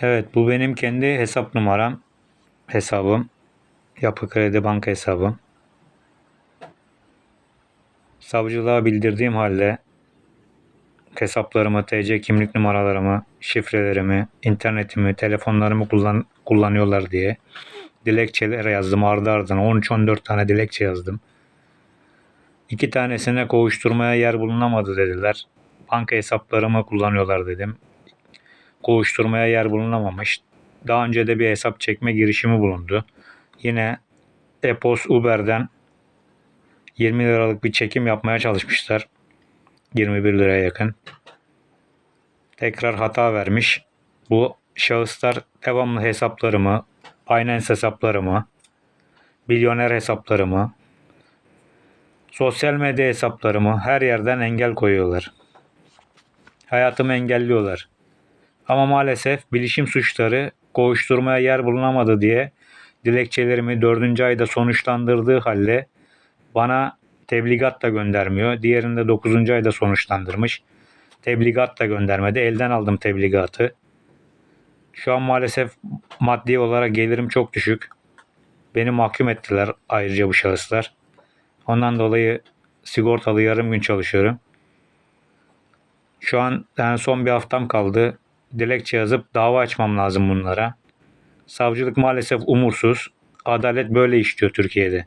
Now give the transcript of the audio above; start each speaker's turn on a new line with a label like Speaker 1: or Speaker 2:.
Speaker 1: Evet bu benim kendi hesap numaram. Hesabım. Yapı Kredi Banka hesabım. Savcılığa bildirdiğim halde hesaplarımı, TC kimlik numaralarımı, şifrelerimi, internetimi, telefonlarımı kullan kullanıyorlar diye dilekçeler yazdım ardı ardına 13-14 tane dilekçe yazdım. İki tanesine kovuşturmaya yer bulunamadı dediler. Banka hesaplarımı kullanıyorlar dedim. Kovuşturmaya yer bulunamamış. Daha önce de bir hesap çekme girişimi bulundu. Yine Epos Uber'den 20 liralık bir çekim yapmaya çalışmışlar. 21 liraya yakın. Tekrar hata vermiş. Bu şahıslar devamlı hesaplarımı, Binance hesaplarımı, milyoner hesaplarımı, sosyal medya hesaplarımı her yerden engel koyuyorlar. Hayatımı engelliyorlar. Ama maalesef bilişim suçları kovuşturmaya yer bulunamadı diye dilekçelerimi 4. ayda sonuçlandırdığı halde bana tebligat da göndermiyor. Diğerinde 9. ayda sonuçlandırmış. Tebligat da göndermedi. Elden aldım tebligatı. Şu an maalesef maddi olarak gelirim çok düşük. Beni mahkum ettiler ayrıca bu şahıslar. Ondan dolayı sigortalı yarım gün çalışıyorum. Şu an yani son bir haftam kaldı. Dilekçe yazıp dava açmam lazım bunlara. Savcılık maalesef umursuz. Adalet böyle işliyor Türkiye'de.